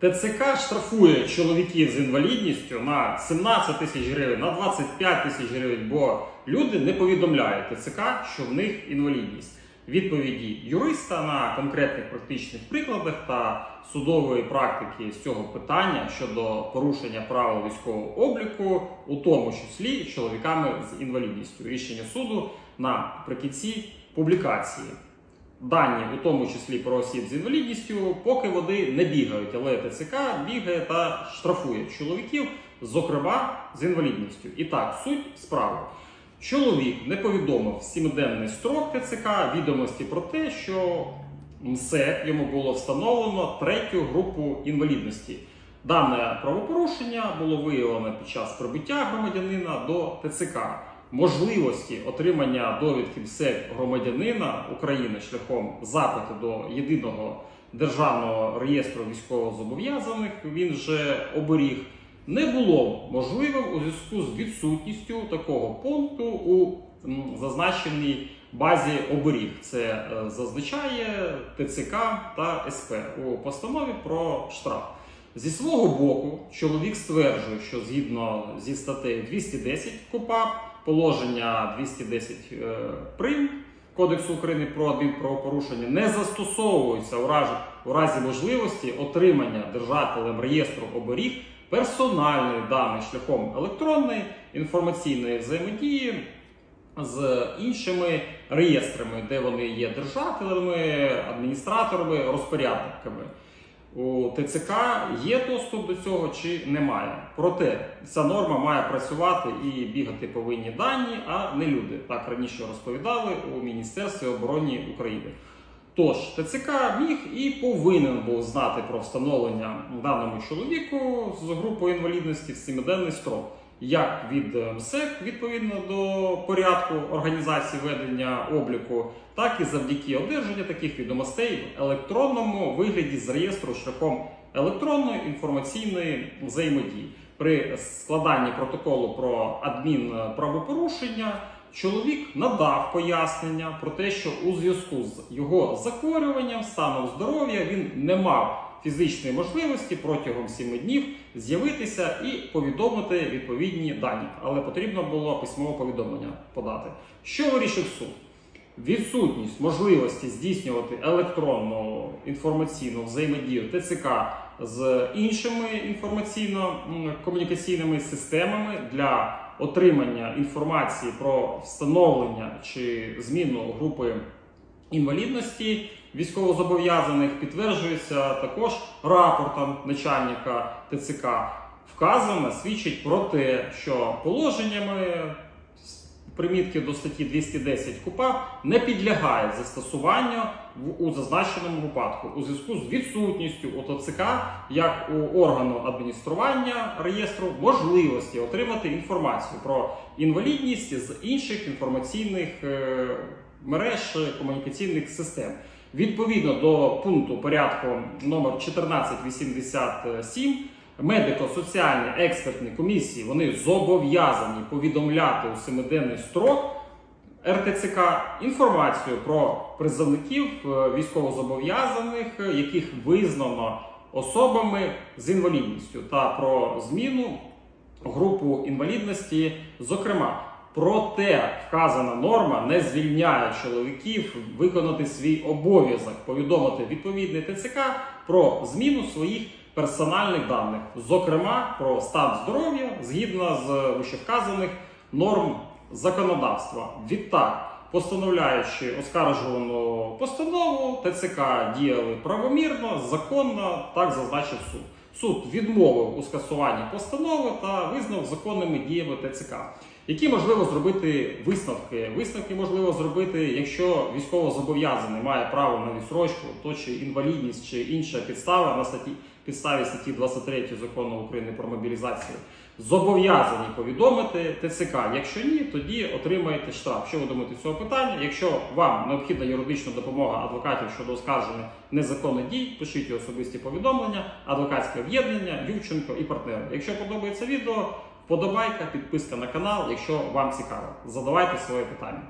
ТЦК штрафує чоловіків з інвалідністю на 17 тисяч гривень, на 25 тисяч гривень, бо люди не повідомляють ТЦК, що в них інвалідність. Відповіді юриста на конкретних практичних прикладах та судової практики з цього питання щодо порушення правил військового обліку, у тому числі чоловіками з інвалідністю. Рішення суду наприкінці публікації. Дані, у тому числі про осіб з інвалідністю, поки води не бігають, але ТЦК бігає та штрафує чоловіків, зокрема з інвалідністю. І так, суть справи. Чоловік не повідомив сімиденний строк ТЦК відомості про те, що МСЕК йому було встановлено третю групу інвалідності. Дане правопорушення було виявлено під час прибуття громадянина до ТЦК. Можливості отримання довідки МСЕК громадянина України шляхом запиту до єдиного державного реєстру військовозобов'язаних він же оберіг не було можливим у зв'язку з відсутністю такого пункту у зазначеній базі оберіг. Це е, зазначає ТЦК та СП у постанові про штраф. Зі свого боку, чоловік стверджує, що згідно зі статтею 210 КУПАП, положення 210 е, прим Кодексу України про адмінправопорушення не застосовуються у разі, можливості отримання держателем реєстру оберіг персональної даних шляхом електронної інформаційної взаємодії з іншими реєстрами, де вони є держателями, адміністраторами, розпорядниками. У ТЦК є доступ до цього чи немає. Проте ця норма має працювати і бігати повинні дані, а не люди. Так раніше розповідали у Міністерстві оборони України. Тож ТЦК міг і повинен був знати про встановлення даному чоловіку з групою інвалідності в сімиденний строк, як від е, МСЕК відповідно до порядку організації ведення обліку, так і завдяки одержанню таких відомостей в електронному вигляді з реєстру шляхом електронної інформаційної взаємодії. При складанні протоколу про адмінправопорушення чоловік надав пояснення про те, що у зв'язку з його захворюванням, станом здоров'я він не мав фізичної можливості протягом 7 днів з'явитися і повідомити відповідні дані, але потрібно було письмове повідомлення подати. Що вирішив суд? Відсутність можливості здійснювати електронну інформаційну взаємодію ТЦК з іншими інформаційно-комунікаційними системами для отримання інформації про встановлення чи зміну групи інвалідності військовозобов'язаних підтверджується також рапортом начальника ТЦК. Вказано свідчить про те, що положеннями примітки до статті 210 КУПА не підлягають застосуванню у зазначеному випадку у зв'язку з відсутністю у ТЦК як у органу адміністрування реєстру можливості отримати інформацію про інвалідність з інших інформаційних е, мереж комунікаційних систем. Відповідно до пункту порядку номер 1487 медико-соціальні експертні комісії вони зобов'язані повідомляти у семиденний строк РТЦК інформацію про призовників е, військовозобов'язаних, яких визнано особами з інвалідністю, та про зміну групу інвалідності, зокрема. Проте вказана норма не звільняє чоловіків виконати свій обов'язок, повідомити відповідний ТЦК про зміну своїх персональних даних, зокрема про стан здоров'я згідно з вищевказаних норм законодавства. Відтак, постановляючи оскаржувану постанову, ТЦК діяли правомірно, законно, так зазначив суд. Суд відмовив у скасуванні постанови та визнав законними діями ТЦК. Які можливо зробити висновки? Висновки можливо зробити, якщо військово зобов'язаний має право на відсрочку, то чи інвалідність, чи інша підстава на статті підставі статті 23 закону України про мобілізацію, зобов'язані повідомити ТЦК. Якщо ні, тоді отримаєте штраф. Що ви думаєте цього питання? Якщо вам необхідна юридична допомога адвокатів щодо оскарження незаконних дій, пишіть особисті повідомлення, адвокатське об'єднання, Ювченко і партнери. Якщо подобається відео. Подобайка, підписка на канал, якщо вам цікаво. Задавайте своє питання.